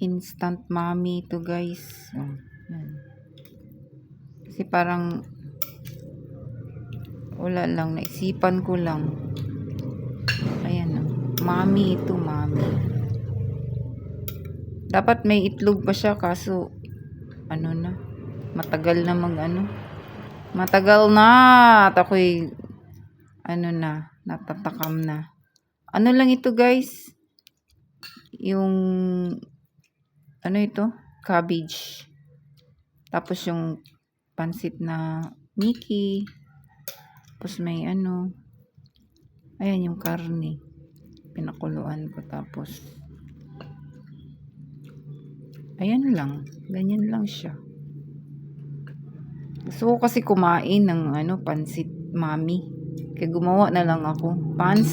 instant mommy to guys. Oh, yan. Kasi parang wala lang, naisipan ko lang. Ayan oh. Mommy ito, mommy. Dapat may itlog pa siya kaso ano na, matagal na mag ano. Matagal na at ako'y ano na, natatakam na. Ano lang ito guys? Yung ano ito? Cabbage. Tapos yung pansit na Mickey. Tapos may ano. Ayan yung karne. Pinakuluan ko tapos. Ayan lang. Ganyan lang siya. Gusto ko kasi kumain ng ano, pansit mami. Kaya gumawa na lang ako. Pans